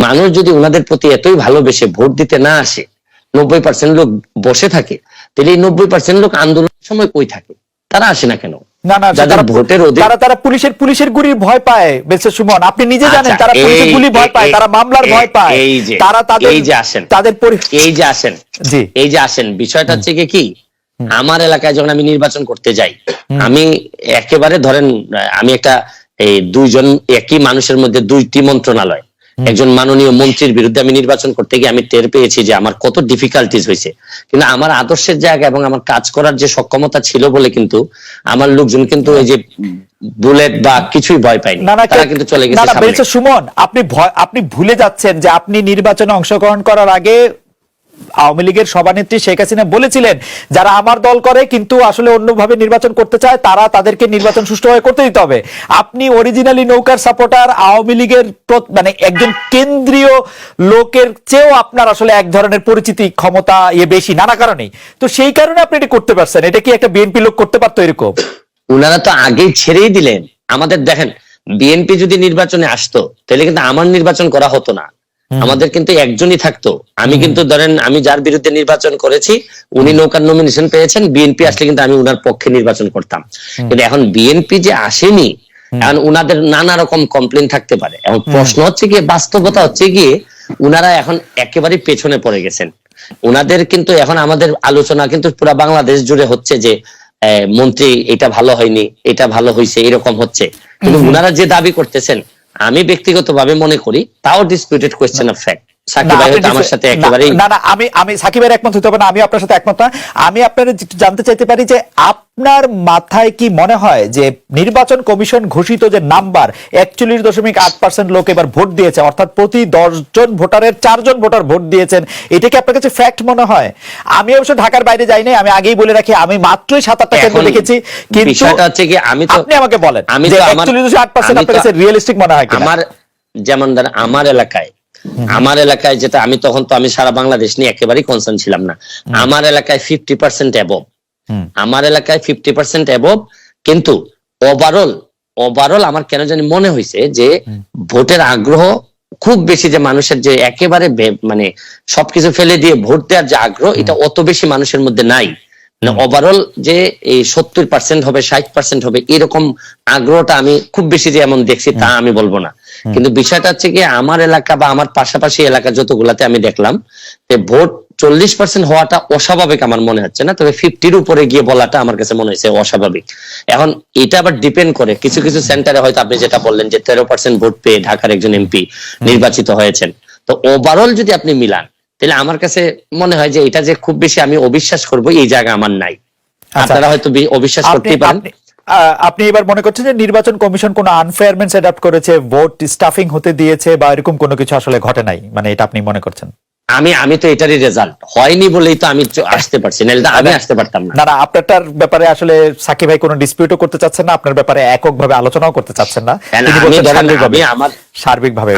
মানুষ যদি ওনাদের প্রতি এতই ভালোবেসে ভোট দিতে না আসে নব্বই পার্সেন্ট লোক বসে থাকে তাহলে এই নব্বই পার্সেন্ট লোক আন্দোলনের সময় কই থাকে? তারা আসে না কেন? না না যাদের ভোটের তারা তারা পুলিশের পুলিশের গুলির ভয় পায় বেসে সুমন। আপনি নিজে জানেন আচ্ছা, তারা পুলিশের গুলি ভয় পায় তারা মামলার ভয় পায়। এই যে তারা তাদের এই যে আসেন। তাদের এই যে আসেন। জি। এই যে আসেন বিষয়টা হচ্ছে কি? কি আমার এলাকায় যখন আমি নির্বাচন করতে যাই আমি একেবারে ধরেন আমি একটা এই দুইজন একই মানুষের মধ্যে দুইটি মন্ত্রণালয়। একজন মাননীয় মন্ত্রীর বিরুদ্ধে আমি নির্বাচন করতে গিয়ে আমি টের পেয়েছি যে আমার কত ডিফিকাল্টিস হয়েছে। কিন্তু আমার আদর্শের জায়গা এবং আমার কাজ করার যে সক্ষমতা ছিল বলে কিন্তু আমার লোকজন কিন্তু এই যে বুলেট বা কিছুই ভয় পায়নি। তারা কিন্তু চলে গেছে সুমন আপনি ভয় আপনি ভুলে যাচ্ছেন যে আপনি নির্বাচনে অংশগ্রহণ করার আগে আওয়ামী লীগের সভানেত্রী শেখ হাসিনা বলেছিলেন, যারা আমার দল করে কিন্তু আসলে অন্যভাবে নির্বাচন করতে চায়, তারা তাদেরকে নির্বাচন সুষ্ঠুভাবে করতে দিতে হবে। আপনি অরিজিনালি নৌকার সাপোর্টার আওয়ামী লীগের মানে একজন কেন্দ্রীয় লোকের চেয়েও আপনার আসলে এক ধরনের পরিচিতি, ক্ষমতা ইয়ে বেশি, নানা কারণেই। তো সেই কারণে আপনি এটা করতে পারছেন। এটা কি একটা বিএনপি লোক করতে পারতো এরকম? উনারা তো আগেই ছেড়েই দিলেন। আমাদের দেখেন, বিএনপি যদি নির্বাচনে আসতো, তাহলে কিন্তু আমার নির্বাচন করা হতো না। আমাদের কিন্তু একজনই থাকতো। আমি কিন্তু ধরেন আমি যার বিরুদ্ধে নির্বাচন করেছি উনি নৌকার নমিনেশন পেয়েছেন বিএনপি আসলে কিন্তু আমি উনার পক্ষে নির্বাচন করতাম। কিন্তু এখন বিএনপি যে আসেনি এখন উনাদের নানা রকম কমপ্লেন থাকতে পারে। এখন প্রশ্ন হচ্ছে গিয়ে বাস্তবতা হচ্ছে গিয়ে উনারা এখন একেবারে পেছনে পড়ে গেছেন। উনাদের কিন্তু এখন আমাদের আলোচনা কিন্তু পুরো বাংলাদেশ জুড়ে হচ্ছে যে মন্ত্রী এটা ভালো হয়নি এটা ভালো হয়েছে এরকম হচ্ছে। কিন্তু উনারা যে দাবি করতেছেন আমি ব্যক্তিগতভাবে মনে করি তাও disputed question of fact Shakib না, ভাই আপনি হয়তো আমার সাথে একেবারেই না না আমি আমি সাকিবের একমত হতে হবে না আমি আপনার সাথে একমত না। আমি আপনার জানতে চাইতে পারি যে আপনার মাথায় কি মনে হয় যে নির্বাচন কমিশন ঘোষিত যে নাম্বার একচল্লিশ দশমিক আট পার্সেন্ট লোক এবার ভোট দিয়েছে অর্থাৎ প্রতি দশ জন ভোটারের চারজন ভোটার ভোট দিয়েছেন এটা কি আপনার কাছে ফ্যাক্ট মনে হয়? আমি অবশ্য ঢাকার বাইরে যাই নাই আমি আগেই বলে রাখি আমি মাত্রই সাত আটটা কেন্দ্র দেখেছি কিন্তু বিষয়টা হচ্ছে কি আমি তো আপনি আমাকে বলেন আমি তো আমার একচল্লিশ দশমিক আট পার্সেন্ট আপনার কাছে রিয়েলিস্টিক মনে হয় আমার যেমন আমার এলাকায় আমার এলাকায় যেটা আমি তখন তো আমি সারা বাংলাদেশ নিয়ে একেবারেই কনসার্ন ছিলাম না। আমার এলাকায় ফিফটি পার্সেন্ট অ্যাবভ আমার এলাকায় ফিফটি পার্সেন্ট অ্যাবভ কিন্তু ওভারঅল ওভারঅল আমার কেন জানি মনে হয়েছে যে ভোটের আগ্রহ খুব বেশি যে মানুষের যে একেবারে মানে সবকিছু ফেলে দিয়ে ভোট দেওয়ার যে আগ্রহ এটা অত বেশি মানুষের মধ্যে নাই। মানে ওভারঅল যে এই সত্তর পার্সেন্ট হবে ষাট পার্সেন্ট হবে এরকম আগ্রহটা আমি খুব বেশি যে এমন দেখছি তা আমি বলব না। কিন্তু বিষয়টা হচ্ছে কি আমার এলাকা বা আমার পাশাপাশি এলাকা যতগুলাতে আমি দেখলাম যে ভোট চল্লিশ পার্সেন্ট হওয়াটা অস্বাভাবিক আমার মনে হচ্ছে না তবে ফিফটির উপরে গিয়ে বলাটা আমার কাছে মনে হয়েছে অস্বাভাবিক। এখন এটা আবার ডিপেন্ড করে কিছু কিছু সেন্টারে হয়তো আপনি যেটা বললেন যে তেরো পার্সেন্ট ভোট পেয়ে ঢাকার একজন এমপি নির্বাচিত হয়েছেন। তো ওভারঅল যদি আপনি মিলান তাহলে আমার কাছে মনে হয় যে এটা যে খুব বেশি আমি অবিশ্বাস করব এই জায়গা আমার নাই। আচ্ছা। আপনারা হয়তো অবিশ্বাস করতেই পারেন। আপনি- এবার মনে করছেন যে নির্বাচন কমিশন কোনো আনফেয়ারমেন্টস অ্যাডাপ্ট করেছে ভোট স্টাফিং হতে দিয়েছে বা এরকম কোনো কিছু আসলে ঘটে নাই? মানে এটা আপনি মনে করছেন? আমি আমি তো এটারই রেজাল্ট হয়নি বলেই তো আমি আসতে পারছি না আমি আসতে পারতাম না। না আপনারটার ব্যাপারে আসলে সাকিব ভাই কোনো ডিসপিউটও করতে চাচ্ছেন না আপনার ব্যাপারে এককভাবে আলোচনাও করতে চাচ্ছেন না। তিনি বলছেন সার্বিকভাবে।